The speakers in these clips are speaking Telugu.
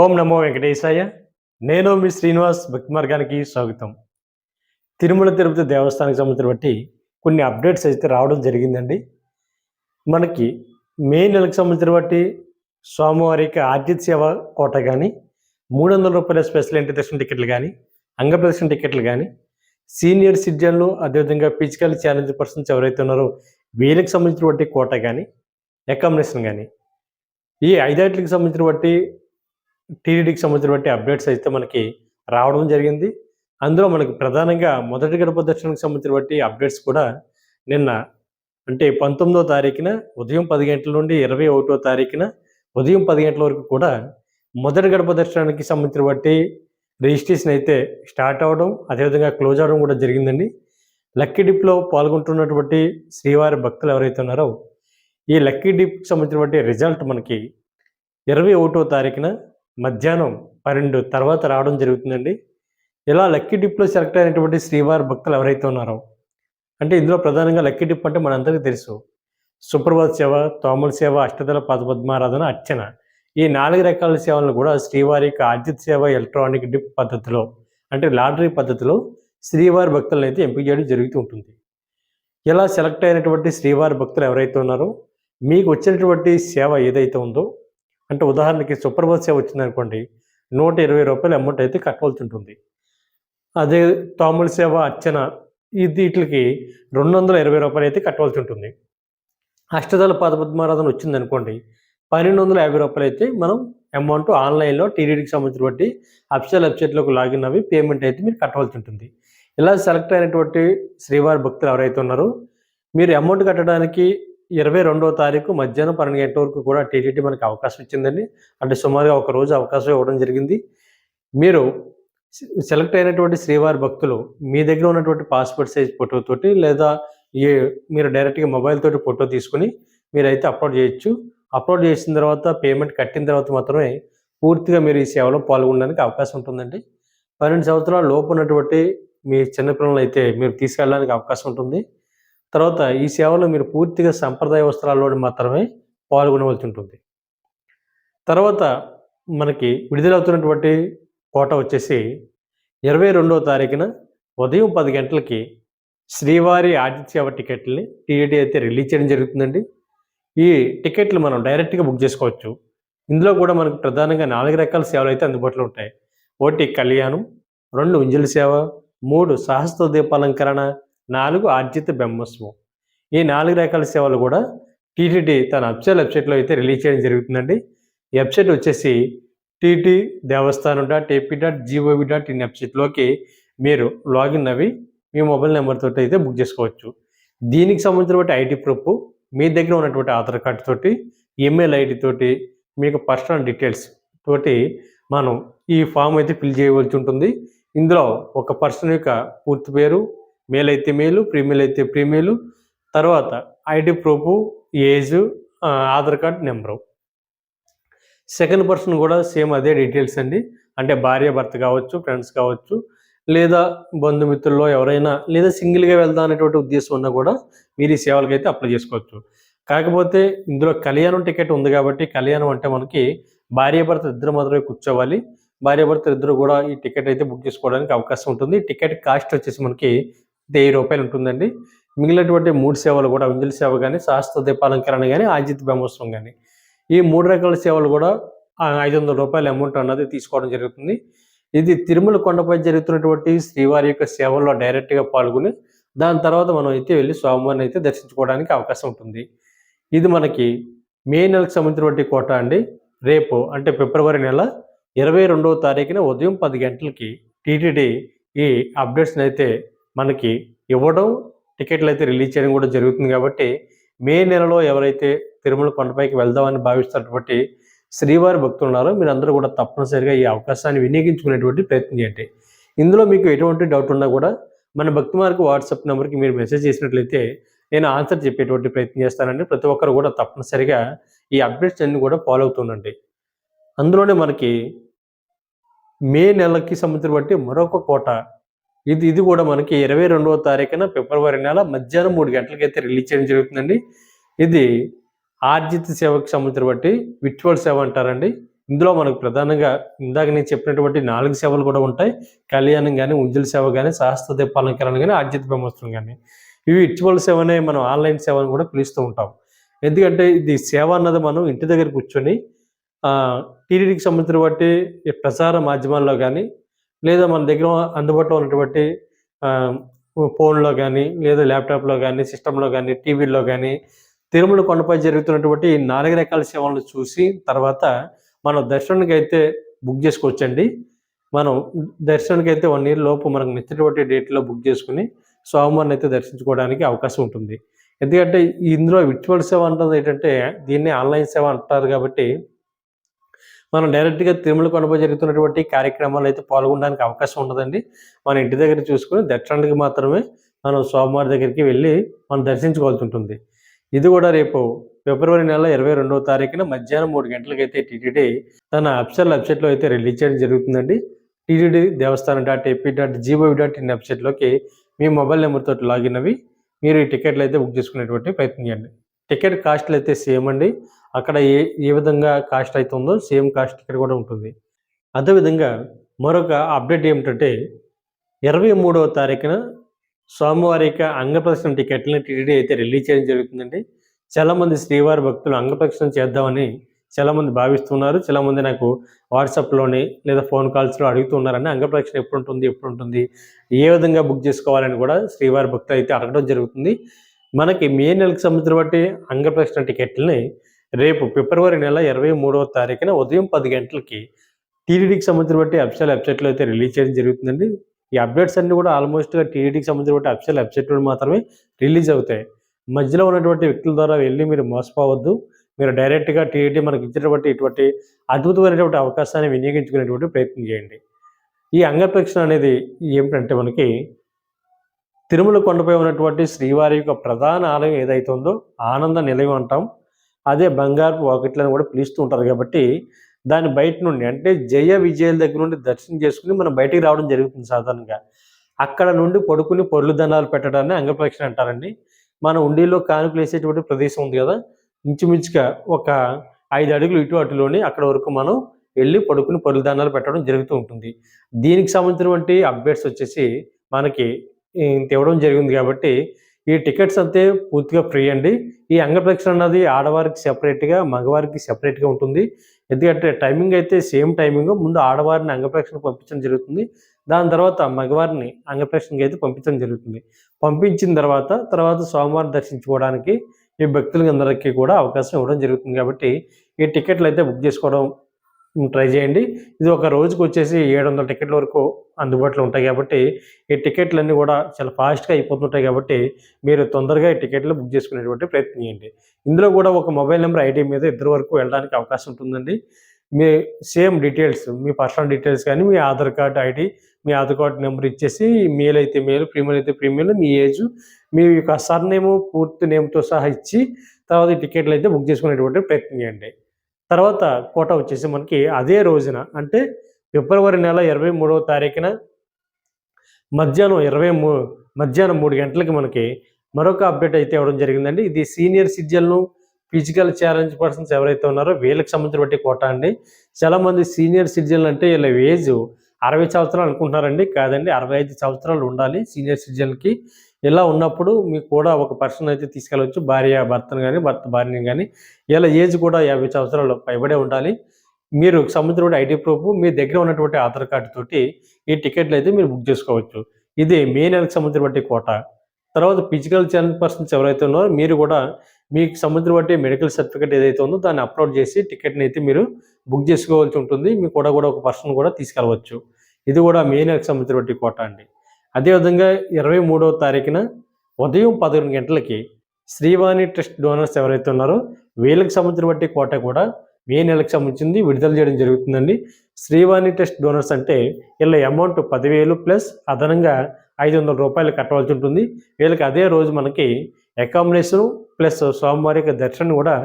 ఓం నమో వెంకటేశాయ. నేను మీ శ్రీనివాస్ భక్తి మార్గానికి స్వాగతం. తిరుమల తిరుపతి దేవస్థానానికి సంబంధించిన బట్టి కొన్ని అప్డేట్స్ అయితే రావడం జరిగిందండి. మనకి మే నెలకు సంబంధించిన బట్టి సోమవారికి ఆర్జిత్ సేవ కోట కానీ మూడు వందల రూపాయల స్పెషల్ ఎంట్రీ దర్శన టికెట్లు కానీ అంగప్రదర్శన టికెట్లు కానీ సీనియర్ సిటిజన్లు అదేవిధంగా ఫిజికల్ ఛాలెంజ్ పర్సన్స్ ఎవరైతే ఉన్నారో వీళ్ళకి సంబంధించిన బట్టి కోట కానీ అకామిడేషన్ కానీ ఈ ఐదాటికి సంబంధించిన బట్టి టీడీడీకి సంబంధించిన అప్డేట్స్ అయితే మనకి రావడం జరిగింది. అందులో మనకి ప్రధానంగా మొదటి గడప దర్శనానికి సంబంధించిన అప్డేట్స్ కూడా నిన్న అంటే పంతొమ్మిదో తారీఖున ఉదయం పది గంటల నుండి ఇరవై ఒకటో తారీఖున ఉదయం పది గంటల వరకు కూడా మొదటి గడప దర్శనానికి సంబంధించిన రిజిస్ట్రేషన్ అయితే స్టార్ట్ అవ్వడం అదేవిధంగా క్లోజ్ అవడం కూడా జరిగిందండి. లక్కీ డిప్లో పాల్గొంటున్నటువంటి శ్రీవారి భక్తులు ఎవరైతే ఉన్నారో ఈ లక్కీ డిప్కి సంబంధించిన రిజల్ట్ మనకి ఇరవై ఒకటో తారీఖున మధ్యాహ్నం పన్నెండు తర్వాత రావడం జరుగుతుందండి. ఇలా లక్కీ డిప్లో సెలెక్ట్ అయినటువంటి శ్రీవారి భక్తులు ఎవరైతే ఉన్నారో అంటే ఇందులో ప్రధానంగా లక్కీ డిప్ అంటే మనందరికీ తెలుసు. సుప్రభాత్ సేవ తోమల సేవ అష్టదళ పదపద్మారాధన అర్చన. ఈ నాలుగు రకాల సేవలను కూడా శ్రీవారి యొక్క ఆర్జిత్ సేవ ఎలక్ట్రానిక్ డిప్ పద్ధతిలో అంటే లాటరీ పద్ధతిలో శ్రీవారి భక్తులను అయితే ఎంపిక చేయడం జరుగుతూ ఉంటుంది. ఇలా సెలెక్ట్ అయినటువంటి శ్రీవారి భక్తులు ఎవరైతే ఉన్నారో మీకు వచ్చినటువంటి సేవ ఏదైతే ఉందో అంటే ఉదాహరణకి సూపర్ బస్ సేవ వచ్చిందనుకోండి నూట ఇరవై రూపాయల అమౌంట్ అయితే కట్టవలసి ఉంటుంది అదే తాముల సేవ అర్చన ఇది వీటికి రెండు వందల ఇరవై రూపాయలు అయితే కట్టవలసి ఉంటుంది అష్టదళ పదపద్మారాధన వచ్చిందనుకోండి పన్నెండు వందల యాభై రూపాయలు అయితే మనం అమౌంట్ ఆన్లైన్లో టీడీడీకి సంబంధించిన బట్టి అఫిషియల్ వెబ్సైట్లోకి లాగిన్ అవి పేమెంట్ అయితే మీరు కట్టవలసి ఉంటుంది ఇలా సెలెక్ట్ అయినటువంటి శ్రీవారి భక్తులు ఎవరైతే ఉన్నారో మీరు అమౌంట్ కట్టడానికి ఇరవై రెండవ తారీఖు మధ్యాహ్నం పన్నెండు గంటల వరకు కూడా టీటీడీ మనకి అవకాశం ఇచ్చిందండి. అంటే సుమారుగా ఒక రోజు అవకాశం ఇవ్వడం జరిగింది. మీరు సెలెక్ట్ అయినటువంటి శ్రీవారి భక్తులు మీ దగ్గర ఉన్నటువంటి పాస్పోర్ట్ సైజ్ ఫోటోతోటి లేదా ఏ మీరు డైరెక్ట్గా మొబైల్ తోటి ఫోటో తీసుకుని మీరైతే అప్లోడ్ చేయొచ్చు. అప్లోడ్ చేసిన తర్వాత పేమెంట్ కట్టిన తర్వాత మాత్రమే పూర్తిగా మీరు ఈ సేవలో పాల్గొనడానికి అవకాశం ఉంటుందండి. పన్నెండు సంవత్సరాల లోపు ఉన్నటువంటి మీ చిన్నపిల్లలు అయితే మీరు తీసుకెళ్ళడానికి అవకాశం ఉంటుంది. తర్వాత ఈ సేవలో మీరు పూర్తిగా సంప్రదాయ వస్త్రాల్లో మాత్రమే పాల్గొనవలసి ఉంటుంది తర్వాత మనకి విడుదలవుతున్నటువంటి కోట వచ్చేసి ఇరవై రెండవ తారీఖున ఉదయం పది గంటలకి శ్రీవారి ఆతిథ్యవ టికెట్లని టీఏటీ అయితే రిలీజ్ చేయడం జరుగుతుందండి. ఈ టికెట్లు మనం డైరెక్ట్గా బుక్ చేసుకోవచ్చు. ఇందులో కూడా మనకు ప్రధానంగా నాలుగు రకాల సేవలు అయితే అందుబాటులో ఉంటాయి. ఒకటి కళ్యాణం రెండు ఉంజల సేవ మూడు సహస్ర దీపాలంకరణ నాలుగు ఆర్జిత బ్రహ్మోత్సవం. ఈ నాలుగు రకాల సేవలు కూడా టీటీడీ తన అఫిషియల్ వెబ్సైట్లో అయితే రిలీజ్ చేయడం జరుగుతుందండి. వెబ్సైట్ వచ్చేసి TT Devasthanam dot AP dot G O V dot in వెబ్సైట్లోకి మీరు లాగిన్ అవి మీ మొబైల్ నెంబర్తో అయితే బుక్ చేసుకోవచ్చు. దీనికి సంబంధించిన ఐటీ ప్రూఫ్ మీ దగ్గర ఉన్నటువంటి ఆధార్ కార్డు తోటి ఈమెయిల్ ఐడి తోటి మీకు పర్సనల్ డీటెయిల్స్ తోటి మనం ఈ ఫామ్ అయితే ఫిల్ చేయవలసి ఉంటుంది. ఇందులో ఒక పర్సన్ యొక్క పూర్తి పేరు మేల్ అయితే మేలు ప్రీమేల్ అయితే ప్రీమేలు తర్వాత ID proof age Aadhaar card number. Second person కూడా సేమ్ అదే డీటెయిల్స్ అండి. అంటే భార్య భర్త కావచ్చు ఫ్రెండ్స్ కావచ్చు లేదా బంధుమిత్రుల్లో ఎవరైనా లేదా సింగిల్గా వెళ్దాం అనేటువంటి ఉద్దేశం ఉన్నా కూడా మీరు ఈ సేవలకి అయితే అప్లై చేసుకోవచ్చు. కాకపోతే ఇందులో కళ్యాణం టికెట్ ఉంది కాబట్టి కళ్యాణం అంటే మనకి భార్య భర్త ఇద్దరు మాత్రమే కూర్చోవాలి. భార్య భర్త ఇద్దరు కూడా ఈ టికెట్ అయితే బుక్ చేసుకోవడానికి అవకాశం ఉంటుంది. టికెట్ కాస్ట్ వచ్చేసి మనకి వెయ్యి రూపాయలు ఉంటుందండి. మిగిలినటువంటి మూడు సేవలు కూడా వింజల సేవ కానీ శాస్త్ర దీపాలంకరణ కానీ ఆజిత్ బ్రహ్మోత్సవం కానీ ఈ మూడు రకాల సేవలు కూడా ఐదు వందల రూపాయల అమౌంట్ అన్నది తీసుకోవడం జరుగుతుంది. ఇది తిరుమల కొండపై జరుగుతున్నటువంటి శ్రీవారి యొక్క సేవల్లో డైరెక్ట్గా పాల్గొని దాని తర్వాత మనం అయితే వెళ్ళి స్వామివారిని అయితే దర్శించుకోవడానికి అవకాశం ఉంటుంది. ఇది మనకి మే నెలకు సంబంధించినటువంటి కోట అండి. రేపు అంటే ఫిబ్రవరి నెల ఇరవై రెండవ తారీఖున ఉదయం పది గంటలకి టీటీడీ ఈ అప్డేట్స్ని అయితే మనకి ఇవ్వడం టికెట్లు అయితే రిలీజ్ చేయడం కూడా జరుగుతుంది కాబట్టి మే నెలలో ఎవరైతే తిరుమల కొండపైకి వెళ్దామని భావిస్తున్నటువంటి శ్రీవారి భక్తులు ఉన్నారో మీరందరూ కూడా తప్పనిసరిగా ఈ అవకాశాన్ని వినియోగించుకునేటువంటి ప్రయత్నం చేయండి. ఇందులో మీకు ఎటువంటి డౌట్ ఉన్నా కూడా మన భక్తి మార్గ వాట్సాప్ నెంబర్కి మీరు మెసేజ్ చేసినట్లయితే నేను ఆన్సర్ చెప్పేటువంటి ప్రయత్నం చేస్తానండి. ప్రతి ఒక్కరు కూడా తప్పనిసరిగా ఈ అప్డేట్స్ అన్ని కూడా ఫాలో అవుతుండండి అందులోనే మనకి మే నెలకి సంబంధించిన బట్టి మరొక కోట ఇది ఇది కూడా మనకి ఇరవై రెండవ తారీఖున ఫిబ్రవరి నెల మధ్యాహ్నం మూడు గంటలకైతే రిలీజ్ చేయడం జరుగుతుందండి. ఇది ఆర్జిత సేవకు సంబంధించిన బట్టి విట్వల్ సేవ అంటారండి. ఇందులో మనకు ప్రధానంగా ఇందాక నేను చెప్పినటువంటి నాలుగు సేవలు కూడా ఉంటాయి. కళ్యాణం కానీ ఉంజల సేవ కానీ శాస్త్ర దీపాలంకరణ కానీ ఆర్జిత బ్రహ్మోత్సవం కానీ ఇవి ఇటీవల సేవనే మనం ఆన్లైన్ సేవను కూడా పిలుస్తూ ఉంటాం. ఎందుకంటే ఇది సేవ అన్నది మనం ఇంటి దగ్గర కూర్చొని టీడీడీకి సంబంధించిన బట్టి ప్రసార మాధ్యమాల్లో కానీ లేదా మన దగ్గర అందుబాటులో ఉన్నటువంటి ఫోన్లో కానీ లేదా ల్యాప్టాప్లో కానీ సిస్టంలో కానీ టీవీల్లో కానీ తిరుమల కొండపై జరుగుతున్నటువంటి ఈ నాలుగు రకాల సేవలను చూసి తర్వాత మనం దర్శనానికి అయితే బుక్ చేసుకోవచ్చండి. మనం దర్శనానికి అయితే వన్ ఇయర్ లోపు మనకు నచ్చినటువంటి డేట్లో బుక్ చేసుకుని స్వామివారిని అయితే దర్శించుకోవడానికి అవకాశం ఉంటుంది. ఎందుకంటే ఇందులో విర్చువల్ సేవ అంటుంది ఏంటంటే దీన్ని ఆన్లైన్ సేవ అంటారు కాబట్టి మనం డైరెక్ట్గా తిరుమల కొండపై జరుగుతున్నటువంటి కార్యక్రమాలు అయితే పాల్గొనడానికి అవకాశం ఉండదండి. మన ఇంటి దగ్గర చూసుకుని దర్శనానికి మాత్రమే మనం స్వామివారి దగ్గరికి వెళ్ళి మనం దర్శించుకోవాల్సి ఉంటుంది. ఇది కూడా రేపు ఫిబ్రవరి నెల ఇరవై రెండవ తారీఖున మధ్యాహ్నం మూడు గంటలకైతే టీటీడీ తన అఫిషియల్ వెబ్సైట్లో అయితే రిలీజ్ చేయడం జరుగుతుందండి. TTD Devasthanam dot AP dot G O V dot in వెబ్సైట్లోకి మీ మొబైల్ నెంబర్తో లాగిన్ అవి మీరు ఈ టికెట్లు అయితే బుక్ చేసుకునేటువంటి ప్రయత్నం చేయండి. టికెట్ కాస్ట్లు అయితే సేమ్ అండి. అక్కడ ఏ ఏ విధంగా కాస్ట్ అవుతుందో సేమ్ కాస్ట్ ఇక్కడ కూడా ఉంటుంది. అదేవిధంగా మరొక అప్డేట్ ఏమిటంటే ఇరవై మూడవ తారీఖున స్వామివారి యొక్క అంగప్రదక్షిణ టికెట్లను టీడీ అయితే రిలీజ్ చేయడం జరుగుతుందండి. చాలామంది శ్రీవారి భక్తులు అంగప్రదక్షిణ చేద్దామని చాలామంది భావిస్తున్నారు. చాలామంది నాకు వాట్సాప్లోని లేదా ఫోన్ కాల్స్లో అడుగుతున్నారని అంగప్రదక్షిణ ఎప్పుడు ఉంటుంది ఎప్పుడు ఉంటుంది ఏ విధంగా బుక్ చేసుకోవాలని కూడా శ్రీవారి భక్తులు అయితే అడగడం జరుగుతుంది. మనకి మే నెలకు సంబంధించిన బట్టి అంగప్రదక్షిణ టికెట్లని రేపు ఫిబ్రవరి నెల ఇరవై మూడవ తారీఖున ఉదయం పది గంటలకి టీడీడీకి సంబంధించిన బట్టి అఫిషియల్ వెబ్సైట్లో అయితే రిలీజ్ చేయడం జరుగుతుందండి. ఈ అప్డేట్స్ అన్ని కూడా ఆల్మోస్ట్గా టీడీడీకి సంబంధించిన బట్టి అఫిషియల్ వెబ్సైట్లో మాత్రమే రిలీజ్ అవుతాయి. మధ్యలో ఉన్నటువంటి వ్యక్తుల ద్వారా వెళ్ళి మీరు మోసపోవద్దు. మీరు డైరెక్ట్గా టీడీ మనకి ఇచ్చినటువంటి ఇటువంటి అద్భుతమైనటువంటి అవకాశాన్ని వినియోగించుకునేటువంటి ప్రయత్నం చేయండి. ఈ అంగప్రక్షణ అనేది ఏమిటంటే మనకి తిరుమల కొండపై ఉన్నటువంటి శ్రీవారి యొక్క ప్రధాన ఆలయం ఏదైతే ఉందో ఆనంద నిలయం అంటాం. అదే బంగారు వాకిట్లను కూడా పిలుస్తూ ఉంటారు కాబట్టి దాని బయట నుండి అంటే జయ విజయాల దగ్గర నుండి దర్శనం చేసుకుని మనం బయటికి రావడం జరుగుతుంది సాధారణంగా. అక్కడ నుండి పడుకుని పొర్లు దండాలు పెట్టడాన్ని అంగప్రక్షణ అంటారండి. మన ఉండిలో కానుకలు వేసేటువంటి ప్రదేశం ఉంది కదా ఇంచుమించుగా ఒక ఐదు అడుగులు ఇటు అటులోని అక్కడ వరకు మనం వెళ్ళి పడుకుని పొర్లు దండాలు పెట్టడం జరుగుతూ ఉంటుంది. దీనికి సంబంధించినటువంటి అప్డేట్స్ వచ్చేసి మనకి ఇంత ఇవ్వడం జరిగింది కాబట్టి ఈ టికెట్స్ అంతే పూర్తిగా ఫ్రీ అండి. ఈ అంగప్రదక్షిణ అన్నది ఆడవారికి సెపరేట్గా మగవారికి సెపరేట్గా ఉంటుంది. ఎందుకంటే టైమింగ్ అయితే సేమ్ టైమింగ్ ముందు ఆడవారిని అంగప్రదక్షిణ పంపించడం జరుగుతుంది. దాని తర్వాత మగవారిని అంగప్రదక్షిణకి అయితే పంపించడం జరుగుతుంది. పంపించిన తర్వాత తర్వాత సోమవారం దర్శించుకోవడానికి ఈ భక్తులందరికీ కూడా అవకాశం ఇవ్వడం జరుగుతుంది కాబట్టి ఈ టికెట్లు అయితే బుక్ చేసుకోవడం ట్రై చేయండి. ఇది ఒక రోజుకి వచ్చేసి ఏడు వందల టికెట్ల వరకు అందుబాటులో ఉంటాయి కాబట్టి ఈ టికెట్లన్నీ కూడా చాలా ఫాస్ట్గా అయిపోతుంటాయి కాబట్టి మీరు తొందరగా ఈ టికెట్లు బుక్ చేసుకునేటువంటి ప్రయత్నం చేయండి. ఇందులో కూడా ఒక మొబైల్ నెంబర్ ఐడి మీద ఇద్దరు వరకు వెళ్ళడానికి అవకాశం ఉంటుందండి. మీ సేమ్ డీటెయిల్స్ మీ పర్సనల్ డీటెయిల్స్ కానీ మీ ఆధార్ కార్డ్ ఐడి మీ ఆధార్ కార్డ్ నెంబర్ ఇచ్చేసి మేల్ అయితే మేల్ ప్రీమియర్ అయితే ప్రీమియర్ మీ ఏజ్ మీ యొక్క సర్నేము పూర్తి నేమ్తో సహా ఇచ్చి తర్వాత ఈ టికెట్లు అయితే బుక్ చేసుకునేటువంటి ప్రయత్నం చేయండి. తర్వాత కోట వచ్చేసి మనకి అదే రోజున అంటే ఫిబ్రవరి నెల ఇరవై మూడవ తారీఖున మధ్యాహ్నం ఇరవై మూ మధ్యాహ్నం మూడు గంటలకి మనకి మరొక అప్డేట్ అయితే ఇవ్వడం జరిగిందండి. ఇది సీనియర్ సిటిజన్లు ఫిజికల్ ఛాలెంజ్ పర్సన్స్ ఎవరైతే ఉన్నారో వీళ్ళకి సంబంధించిన బట్టి కోట అండి. చాలామంది సీనియర్ సిటిజన్లు అంటే వీళ్ళ ఏజ్ అరవై సంవత్సరాలు అనుకుంటున్నారండి. కాదండి అరవై ఐదు సంవత్సరాలు ఉండాలి సీనియర్ సిటిజన్కి ఇలా ఉన్నప్పుడు మీకు కూడా ఒక పర్సన్ అయితే తీసుకెళ్ళవచ్చు భార్య భర్తను కానీ భర్త భార్యని కానీ ఇలా ఏజ్ కూడా యాభై సంవత్సరాలు పైబడే ఉండాలి. మీరు సంబంధించిన ఐడి ప్రూఫ్ మీ దగ్గర ఉన్నటువంటి ఆధార్ కార్డు తోటి ఈ టికెట్లు అయితే మీరు బుక్ చేసుకోవచ్చు. ఇది మే నెలకు సంబంధించిన కోట. తర్వాత ఫిజికల్ ఛాలెంజ్ పర్సన్స్ ఎవరైతే ఉన్నారో మీరు కూడా మీకు సంబంధించిన బట్టి మెడికల్ సర్టిఫికేట్ ఏదైతే ఉందో దాన్ని అప్లోడ్ చేసి టికెట్ని అయితే మీరు బుక్ చేసుకోవాల్సి ఉంటుంది. మీకు కూడా కూడా ఒక పర్సన్ కూడా తీసుకెళ్ళవచ్చు. ఇది కూడా మే నెలకు సంబంధించిన కోట అండి. అదేవిధంగా ఇరవై మూడవ తారీఖున ఉదయం పదకొండు గంటలకి శ్రీవాణి ట్రస్ట్ డోనర్స్ ఎవరైతే ఉన్నారో వీళ్ళకి సంబంధించిన బట్టి కోట కూడా మే నెలకు సంబంధించింది విడుదల చేయడం జరుగుతుందండి. శ్రీవాణి టెస్ట్ డోనర్స్ అంటే వీళ్ళ అమౌంట్ పదివేలు ప్లస్ అదనంగా ఐదు వందల రూపాయలు కట్టవలసి ఉంటుంది. వీళ్ళకి అదే రోజు మనకి అకామిడేషన్ ప్లస్ స్వామివారి యొక్క దర్శనం కూడా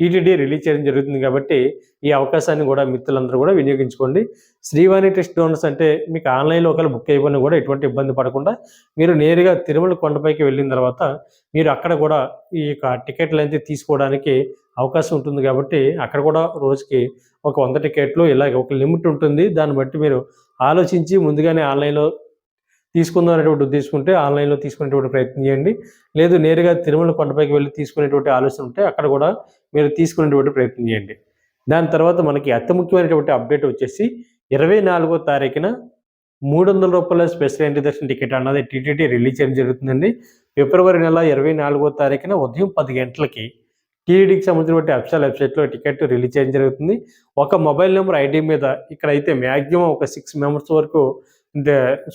టీటీడీ రిలీజ్ చేయడం జరుగుతుంది కాబట్టి ఈ అవకాశాన్ని కూడా మిత్రులందరూ కూడా వినియోగించుకోండి. శ్రీవాణి టెస్ట్ డోనర్స్ అంటే మీకు ఆన్లైన్లో ఒకవేళ బుక్ అయిపోయినా కూడా ఎటువంటి ఇబ్బంది పడకుండా మీరు నేరుగా తిరుమల కొండపైకి వెళ్ళిన తర్వాత మీరు అక్కడ కూడా ఈ యొక్క టికెట్లు అయితే తీసుకోవడానికి అవకాశం ఉంటుంది కాబట్టి అక్కడ కూడా రోజుకి ఒక వంద టికెట్లు ఇలాగ ఒక లిమిట్ ఉంటుంది. దాన్ని బట్టి మీరు ఆలోచించి ముందుగానే ఆన్లైన్లో తీసుకుందాం అనేటువంటి తీసుకుంటే ఆన్లైన్లో తీసుకునేటువంటి ప్రయత్నం చేయండి. లేదు నేరుగా తిరుమల కొండపైకి వెళ్ళి తీసుకునేటువంటి ఆలోచన ఉంటే అక్కడ కూడా మీరు తీసుకునేటువంటి ప్రయత్నం చేయండి. దాని తర్వాత మనకి అతి ముఖ్యమైనటువంటి అప్డేట్ వచ్చేసి ఇరవై నాలుగో తారీఖున మూడు వందల రూపాయల స్పెషల్ ఎంట్రీ దర్శన టికెట్ అన్నది టీటీడీ రిలీజ్ చేయడం జరుగుతుందండి. ఫిబ్రవరి నెల ఇరవై నాలుగో తారీఖున ఉదయం పది గంటలకి టీటీడీకి సంబంధించిన అఫిషియల్ వెబ్సైట్లో టికెట్ రిలీజ్ చేయడం జరుగుతుంది. ఒక మొబైల్ నెంబర్ ఐడి మీద ఇక్కడైతే మ్యాక్సిమం ఒక సిక్స్ మెంబర్స్ వరకు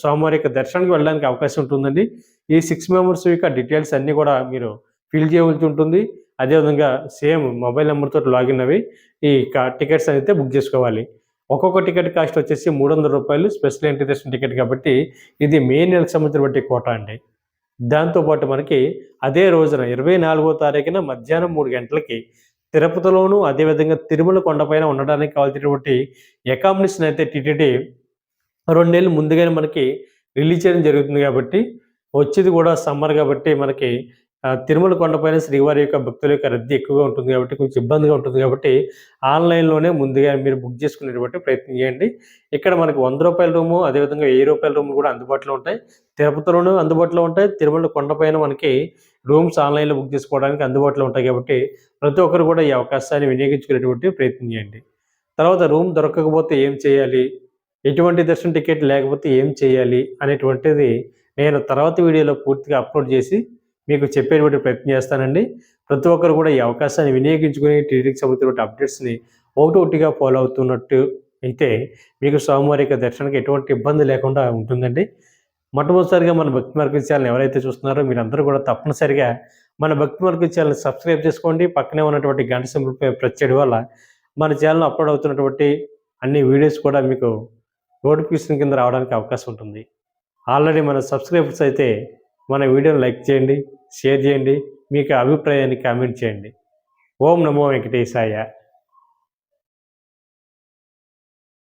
స్వామివారి యొక్క దర్శనానికి వెళ్ళడానికి అవకాశం ఉంటుందండి. ఈ సిక్స్ మెంబర్స్ యొక్క డీటెయిల్స్ అన్నీ కూడా మీరు ఫిల్ చేయవలసి ఉంటుంది. అదేవిధంగా సేమ్ మొబైల్ నెంబర్తో లాగిన్ అవి ఈ టికెట్స్ అయితే బుక్ చేసుకోవాలి. ఒక్కొక్క టికెట్ కాస్ట్ వచ్చేసి మూడు వందల రూపాయలు స్పెషల్ ఎంట్రీ టికెట్ కాబట్టి ఇది మే నెలకు సంబంధించిన బట్టి కోట అండి దాంతోపాటు మనకి అదే రోజున ఇరవై నాలుగో తారీఖున మధ్యాహ్నం మూడు గంటలకి తిరుపతిలోను అదేవిధంగా తిరుమల కొండపైన ఉండడానికి కావాల్సినటువంటి అకామిడేషన్ అయితే టీటీడీ రెండు ముందుగానే మనకి రిలీజ్ చేయడం జరుగుతుంది కాబట్టి వచ్చేది కూడా సమ్మర్ కాబట్టి మనకి తిరుమల కొండపైన శ్రీవారి యొక్క భక్తుల యొక్క రద్దీ ఎక్కువగా ఉంటుంది కాబట్టి కొంచెం ఇబ్బందిగా ఉంటుంది కాబట్టి ఆన్లైన్లోనే ముందుగా మీరు బుక్ చేసుకునేటువంటి ప్రయత్నం చేయండి. ఇక్కడ మనకి వంద రూపాయల రూము అదేవిధంగా వెయ్యి రూపాయల రూమ్ కూడా అందుబాటులో ఉంటాయి. తిరుపతిలోనూ అందుబాటులో ఉంటాయి. తిరుమల కొండపైన మనకి రూమ్స్ ఆన్లైన్లో బుక్ చేసుకోవడానికి అందుబాటులో ఉంటాయి కాబట్టి ప్రతి ఒక్కరు కూడా ఈ అవకాశాన్ని వినియోగించుకునేటువంటి ప్రయత్నం చేయండి. తర్వాత రూమ్ దొరకకపోతే ఏం చేయాలి? ఎటువంటి దర్శన టికెట్ లేకపోతే ఏం చేయాలి అనేటువంటిది నేను తర్వాత వీడియోలో పూర్తిగా అప్లోడ్ చేసి మీకు చెప్పేటువంటి ప్రయత్నం చేస్తానండి. ప్రతి ఒక్కరు కూడా ఈ అవకాశాన్ని వినియోగించుకుని టీడీకి సంబంధించిన అప్డేట్స్ని ఒకటి ఒకటిగా ఫాలో అవుతున్నట్టు అయితే మీకు స్వామివారి యొక్క దర్శనానికి ఎటువంటి ఇబ్బంది లేకుండా ఉంటుందండి. మొట్టమొదటిసారిగా మన భక్తి మార్కెట్ ఛానల్ ఎవరైతే చూస్తున్నారో మీరందరూ కూడా తప్పనిసరిగా మన భక్తి మార్కెట్ ఛానల్ సబ్స్క్రైబ్ చేసుకోండి. పక్కనే ఉన్నటువంటి గంట సింబల్పై ప్రెస్ చేయడం వల్ల మన ఛానల్ అప్లోడ్ అవుతున్నటువంటి అన్ని వీడియోస్ కూడా మీకు నోటిఫికేషన్ కింద రావడానికి అవకాశం ఉంటుంది. ఆల్రెడీ మన సబ్స్క్రైబర్స్ అయితే మన వీడియోని లైక్ చేయండి షేర్ చేయండి మీకు అభిప్రాయాన్ని కామెంట్ చేయండి. ఓం నమో వెంకటేశాయ.